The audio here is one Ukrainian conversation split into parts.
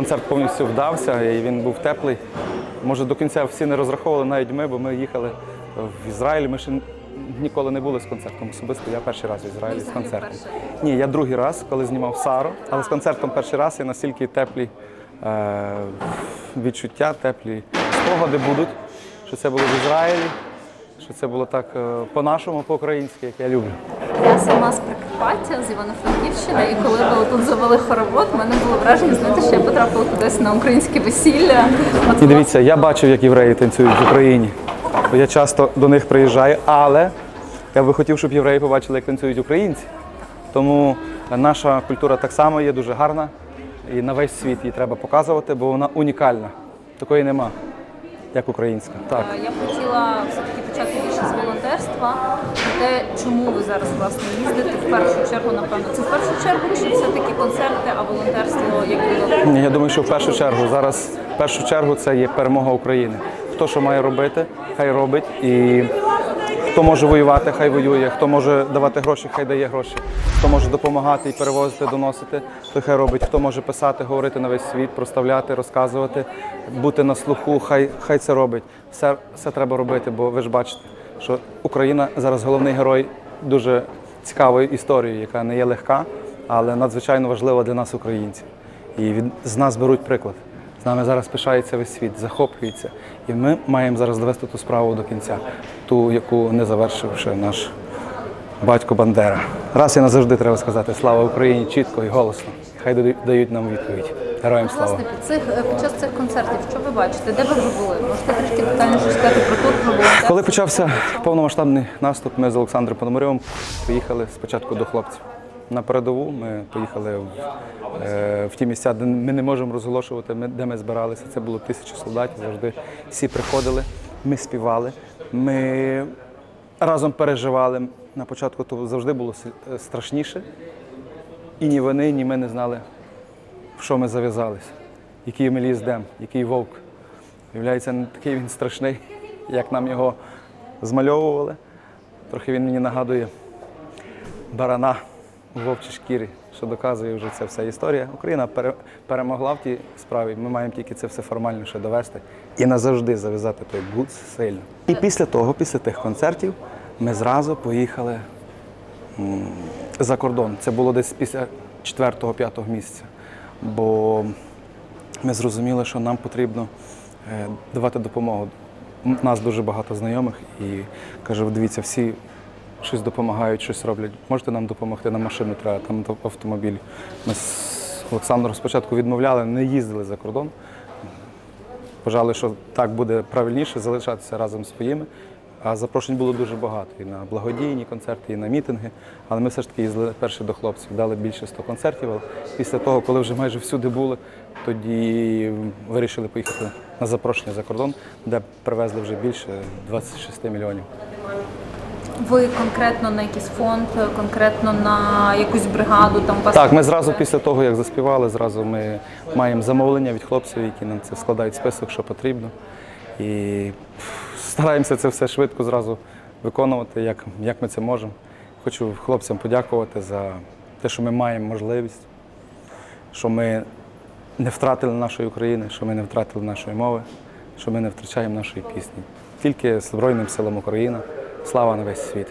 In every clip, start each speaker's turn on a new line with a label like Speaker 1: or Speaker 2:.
Speaker 1: концерт повністю вдався і він був теплий. Може, до кінця всі не розраховували, навіть ми, бо ми їхали в Ізраїль. Ми ще ніколи не були з концертом. Особисто я перший раз в Ізраїлі з концертом. Ні, я другий раз, коли знімав Сару, але з концертом перший раз і настільки теплі е, відчуття, теплі спогади будуть, що це було в Ізраїлі, що це було так е, по-нашому, по-українськи, як я люблю.
Speaker 2: Я сама з Прикарпаття, з Івано-Франківщини, і коли ви тут завели хоровод, в мене було враження, знаєте, що я потрапила кудись на українське весілля.
Speaker 1: І дивіться, я бачив, як євреї танцюють в Україні. Я часто до них приїжджаю, але я би хотів, щоб євреї побачили, як танцюють українці. Тому наша культура так само є дуже гарна, і на весь світ її треба показувати, бо вона унікальна. Такої нема, як українська. Так.
Speaker 2: Я б хотіла все-таки почати більше з волонтерства. Про те, чому ви зараз власне їздите в першу чергу, напевно, це в першу чергу чи все-таки концерти, а волонтерство як було?
Speaker 1: Ні, Я думаю, що в першу чергу зараз в першу чергу це є перемога України. Хто що має робити, хай робить. І хто може воювати, хай воює. Хто може давати гроші, хай дає гроші. Хто може допомагати і перевозити, доносити, то хай робить. Хто може писати, говорити на весь світ, проставляти, розказувати, бути на слуху, хай, хай це робить. Все, все треба робити, бо ви ж бачите, що Україна зараз головний герой дуже цікавої історії, яка не є легка, але надзвичайно важлива для нас, українців. І від з нас беруть приклад. З нами зараз пишається весь світ, захоплюється. І ми маємо зараз довести ту справу до кінця, ту, яку не завершив ще наш батько Бандера. Раз і назавжди треба сказати слава Україні чітко і голосно. Хай дають нам відповідь. Героям слава.
Speaker 2: Власне, під цих е, під час цих концертів, що ви бачите? Де ви вже були? Можете трішки детальніше сказати про тут, про волонтерство?
Speaker 1: Коли почався повномасштабний наступ, ми з Олександром Пономарьовим поїхали спочатку до хлопців. На передову ми поїхали в, е, в ті місця, де ми не можемо розголошувати, ми- де ми збиралися. Це було тисячі солдатів, завжди всі приходили, ми співали, ми разом переживали. На початку то завжди було страшніше. І ні вони, ні ми не знали, що ми зав'язалися, який ми ліс який вовк. Виявляється, не такий він страшний, як нам його змальовували. Трохи він мені нагадує барана у вовчій шкірі, що доказує вже ця вся історія. Україна перемогла в тій справі. Ми маємо тільки це все формально ще довести і назавжди зав'язати той гуц сильно. І після того, після тих концертів, ми зразу поїхали за кордон. Це було десь після 4-5 місяця. Бо ми зрозуміли, що нам потрібно е, давати допомогу. Нас дуже багато знайомих і кажу, дивіться, всі щось допомагають, щось роблять. Можете нам допомогти, нам машину треба, там автомобіль. Ми з Олександром спочатку відмовляли, не їздили за кордон. Вважали, що так буде правильніше залишатися разом з своїми. А запрошень було дуже багато і на благодійні концерти, і на мітинги. Але ми все ж таки їздили перші до хлопців, дали більше 100 концертів. Але після того, коли вже майже всюди були, тоді вирішили поїхати на запрошення за кордон, де привезли вже більше 26 мільйонів.
Speaker 2: Ви конкретно на якийсь фонд, конкретно на якусь бригаду там вас
Speaker 1: Так, ми зразу після того, як заспівали, зразу ми маємо замовлення від хлопців, які нам це складають список, що потрібно. І стараємося це все швидко зразу виконувати, як, як ми це можемо. Хочу хлопцям подякувати за те, що ми маємо можливість, що ми не втратили нашої України, що ми не втратили нашої мови, що ми не втрачаємо нашої пісні. Тільки Збройним силам України. Слава на весь світ!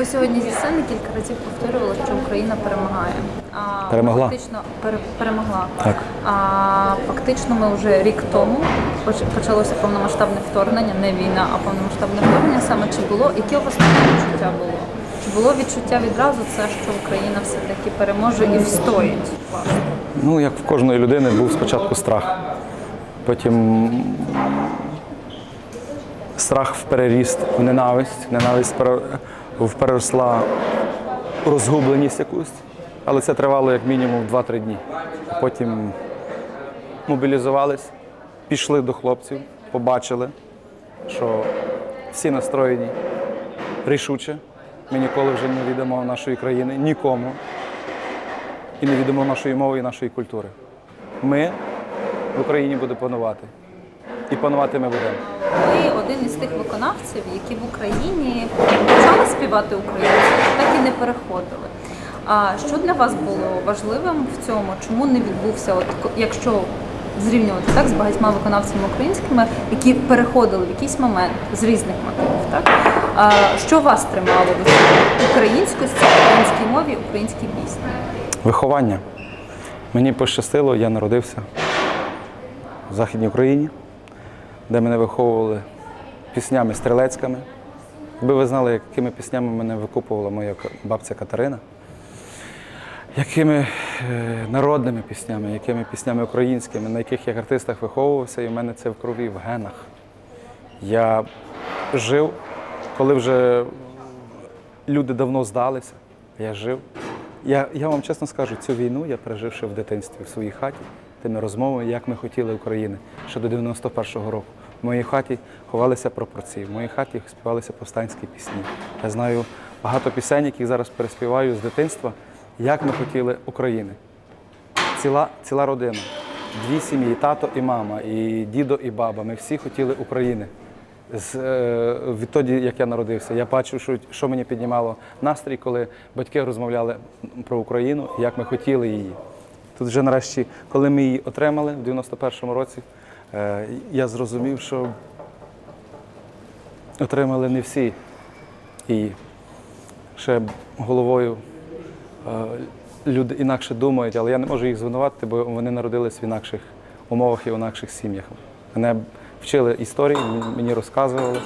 Speaker 2: Ви сьогодні зі сцени кілька разів повторювали, що Україна перемагає. А
Speaker 1: Перемогла.
Speaker 2: Фактично пере- перемогла.
Speaker 1: Так.
Speaker 2: А фактично ми вже рік тому почалося повномасштабне вторгнення, не війна, а повномасштабне вторгнення. Саме чи було яке у вас відчуття було? Чи було відчуття відразу це, що Україна все таки переможе і встоїть?
Speaker 1: Ну, як в кожної людини був спочатку страх. Потім страх в переріст в ненависть. Ненависть в переросла розгубленість якусь. Але це тривало як мінімум 2-3 дні. Потім мобілізувались, пішли до хлопців, побачили, що всі настроєні рішуче. Ми ніколи вже не віддамо нашої країни нікому і не віддамо нашої мови і нашої культури. Ми в Україні будемо панувати. І панувати ми будемо.
Speaker 2: Ви один із тих виконавців, які в Україні почали співати українською, так і не переходили. А що для вас було важливим в цьому? Чому не відбувся, от якщо зрівнювати так з багатьма виконавцями українськими, які переходили в якийсь момент з різних мотивів, так а, що вас тримало до українськості, українській мові, українській пісні?
Speaker 1: Виховання. Мені пощастило, я народився в Західній Україні, де мене виховували піснями стрілецькими. Якби ви знали, якими піснями мене викупувала моя бабця Катерина, якими е, народними піснями, якими піснями українськими, на яких я артистах виховувався, і в мене це в крові, в генах. Я жив, коли вже люди давно здалися, я жив. Я, я вам чесно скажу, цю війну я пережив ще в дитинстві в своїй хаті, тими розмовами, як ми хотіли України ще до 91-го року. В моїй хаті ховалися прапорці, в моїй хаті співалися повстанські пісні. Я знаю багато пісень, яких зараз переспіваю з дитинства, як ми хотіли України. Ціла, ціла родина, дві сім'ї, тато і мама, і дідо, і баба. Ми всі хотіли України. З, е, відтоді, як я народився, я бачив, що, що мені піднімало настрій, коли батьки розмовляли про Україну, як ми хотіли її. Тут вже нарешті, коли ми її отримали в 91-му році, я зрозумів, що отримали не всі її. Ще головою е, люди інакше думають, але я не можу їх звинуватити, бо вони народились в інакших умовах і в інакших сім'ях. Мене вчили історії, мені розказували,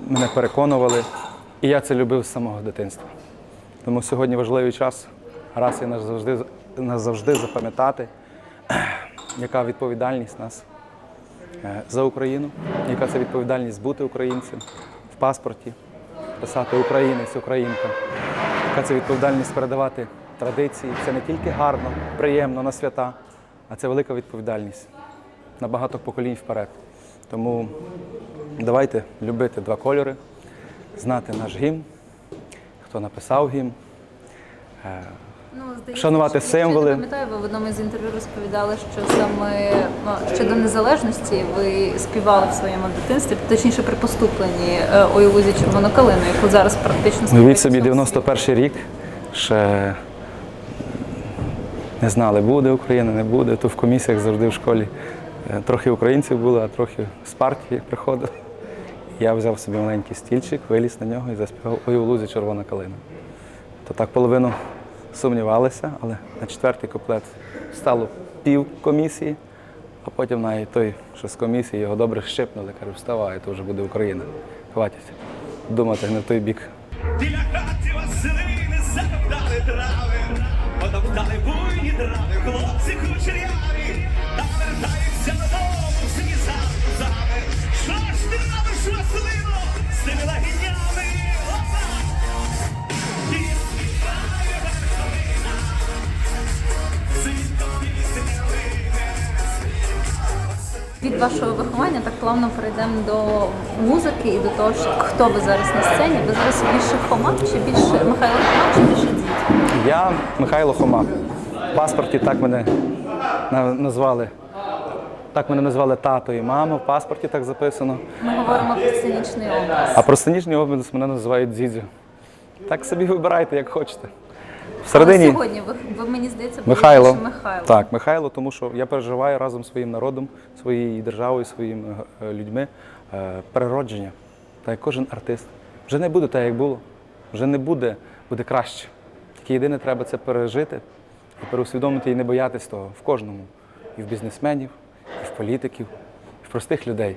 Speaker 1: мене переконували, і я це любив з самого дитинства. Тому сьогодні важливий час, раз і назавжди, назавжди запам'ятати, яка відповідальність нас е, за Україну, яка це відповідальність бути українцем в паспорті, писати українець, українка, яка це відповідальність передавати традиції. Це не тільки гарно, приємно на свята, а це велика відповідальність на багато поколінь вперед. Тому давайте любити два кольори, знати наш гімн, хто написав гімн. Е,
Speaker 2: Ну, здається,
Speaker 1: Шанувати
Speaker 2: що- якщо я пам'ятаю, ви в одному з інтерв'ю розповідали, що саме ну, щодо незалежності ви співали в своєму дитинстві, точніше при поступленні е, «Ой у лузі червону калину, яку зараз практично
Speaker 1: Уявіть
Speaker 2: співають
Speaker 1: собі,
Speaker 2: всього
Speaker 1: 91 рік ще не знали, буде Україна, не буде. То в комісіях завжди в школі е, трохи українців було, а трохи з партії приходили. Я взяв собі маленький стільчик, виліз на нього і заспівав Ой у лузі червона калина. То так половину сумнівалися, але на четвертий куплет стало пів комісії, а потім навіть той, що з комісії, його добре щипнули, каже, вставай, то вже буде Україна. Хватить думати в той бік.
Speaker 3: Біля хаті Василини закоптали трави, потоптали буйні трави, хлопці кучеряві,
Speaker 2: Від вашого виховання так плавно перейдемо до музики і до того, що хто ви зараз на сцені. Ви зараз більше Хома чи більше Михайло Хома чи більше дід?
Speaker 1: Я Михайло Хома. В паспорті так мене назвали. Так мене назвали тато і мама, в паспорті так записано.
Speaker 2: Ми говоримо про сценічний образ.
Speaker 1: А про сценічний образ мене називають Дзідзю. Так собі вибирайте, як хочете. Всередині
Speaker 2: Але сьогодні ви, ви мені здається,
Speaker 1: Михайло.
Speaker 2: більше Михайло.
Speaker 1: Так, Михайло, тому що я переживаю разом зі своїм народом, своєю державою, своїми е, людьми е, переродження. Так як кожен артист. Вже не буде так, як було. Вже не буде, буде краще. Тільки єдине треба це пережити і переусвідомити і не боятись того в кожному. І в бізнесменів, і в політиків, і в простих людей.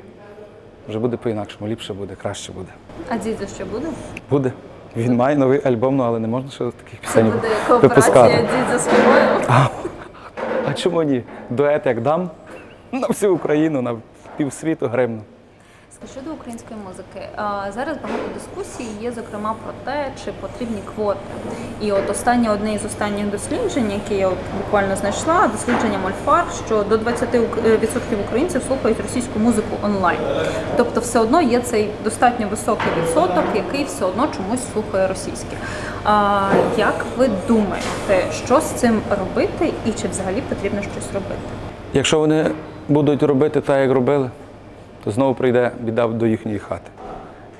Speaker 1: Вже буде по-інакшому, ліпше буде, краще буде.
Speaker 2: А дідо що буде?
Speaker 1: Буде. Він має новий альбом, ну, але не можна ще таких пісень випускати.
Speaker 2: дід за собою.
Speaker 1: А чому ні? Дует як дам на всю Україну, на півсвіту гримну.
Speaker 2: Щодо української музики, зараз багато дискусій є, зокрема, про те, чи потрібні квоти. І от останнє одне із останніх досліджень, які я от буквально знайшла, дослідження Мольфар, що до 20% українців слухають російську музику онлайн. Тобто, все одно є цей достатньо високий відсоток, який все одно чомусь слухає російське. Як ви думаєте, що з цим робити, і чи взагалі потрібно щось робити?
Speaker 1: Якщо вони будуть робити так, як робили, то знову прийде біда до їхньої хати.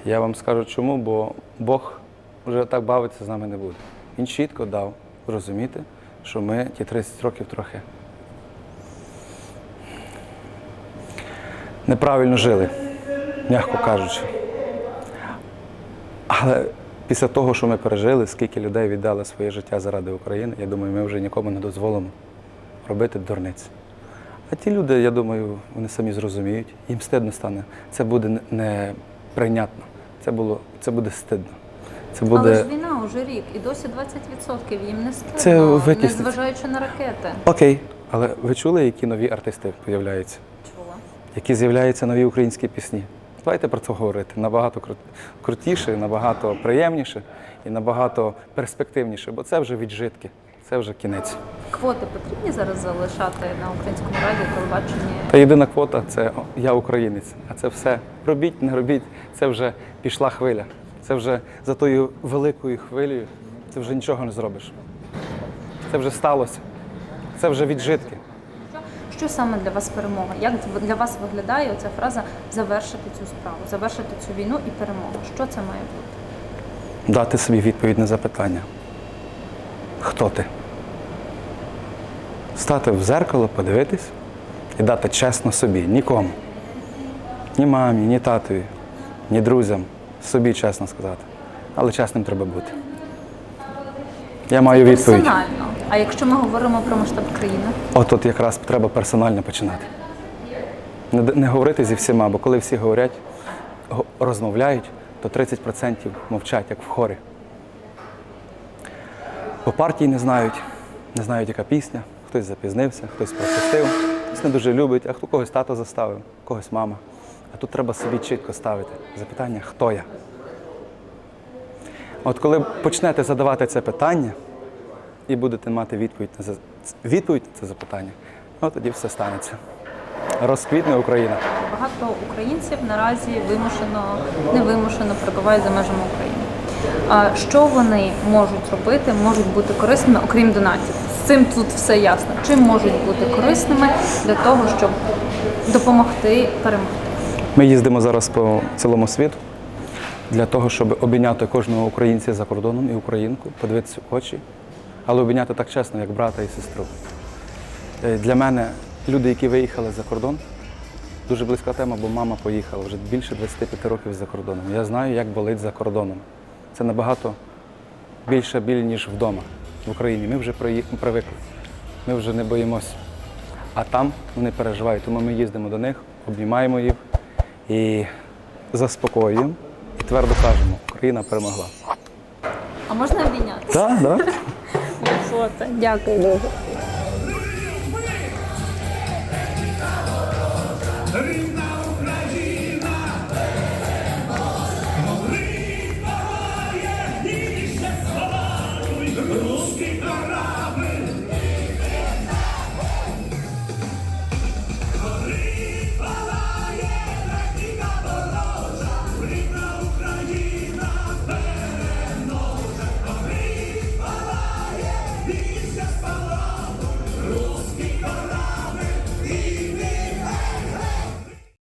Speaker 1: Я вам скажу чому, бо Бог вже так бавитися з нами не буде. Він чітко дав зрозуміти, що ми ті 30 років трохи неправильно жили, м'яко кажучи. Але після того, що ми пережили, скільки людей віддали своє життя заради України, я думаю, ми вже нікому не дозволимо робити дурниць. А ті люди, я думаю, вони самі зрозуміють, їм стидно стане. Це буде не- неприйнятно. Це, було, це буде стидно. Це буде.
Speaker 2: Але ж війна вже рік, і досі 20% їм не стидно,
Speaker 1: Це витіснить.
Speaker 2: незважаючи на ракети.
Speaker 1: Окей. Але ви чули, які нові артисти з'являються?
Speaker 2: Чула.
Speaker 1: Які з'являються нові українські пісні? Давайте про це говорити. Набагато крутіше, набагато приємніше і набагато перспективніше, бо це вже віджитки, це вже кінець.
Speaker 2: Квоти потрібні зараз залишати на українському радіо, телебаченні.
Speaker 1: Та єдина квота це я українець. А це все робіть, не робіть. Це вже пішла хвиля. Це вже за тою великою хвилею. Це вже нічого не зробиш. Це вже сталося. Це вже віджитки.
Speaker 2: Що саме для вас перемога? Як для вас виглядає оця фраза завершити цю справу, завершити цю війну і перемога? Що це має бути?
Speaker 1: Дати собі відповідь на запитання. Хто ти? Стати в зеркало, подивитись і дати чесно собі, нікому. Ні мамі, ні татові, ні друзям. Собі чесно сказати. Але чесним треба бути. Я маю відповідь.
Speaker 2: Персонально. А якщо ми говоримо про масштаб країни,
Speaker 1: От тут якраз треба персонально починати. Не, не говорити зі всіма, бо коли всі говорять, розмовляють, то 30% мовчать, як в хорі. По партії не знають, не знають, яка пісня, хтось запізнився, хтось пропустив, хтось не дуже любить, а хто когось тато заставив, когось мама. А тут треба собі чітко ставити запитання, хто я. От коли почнете задавати це питання, і будете мати відповідь на за- відповідь на це запитання, от тоді все станеться. Розквітне Україна.
Speaker 2: багато українців наразі вимушено, невимушено перебувають за межами України. Що вони можуть робити, можуть бути корисними, окрім донатів? Цим тут все ясно. Чим можуть бути корисними для того, щоб допомогти перемогти?
Speaker 1: Ми їздимо зараз по цілому світу для того, щоб обійняти кожного українця за кордоном і українку, подивитися в очі, але обійняти так чесно, як брата і сестру. Е, Для мене люди, які виїхали за кордон, дуже близька тема, бо мама поїхала вже більше 25 років за кордоном. Я знаю, як болить за кордоном. Це набагато більше біль, ніж вдома в Україні. Ми вже привикли. Ми вже не боїмося. А там вони переживають, тому ми їздимо до них, обнімаємо їх і заспокоюємо. І твердо кажемо, Україна перемогла.
Speaker 2: А можна обійняти?
Speaker 1: Так, так.
Speaker 2: Фото. Дякую дуже.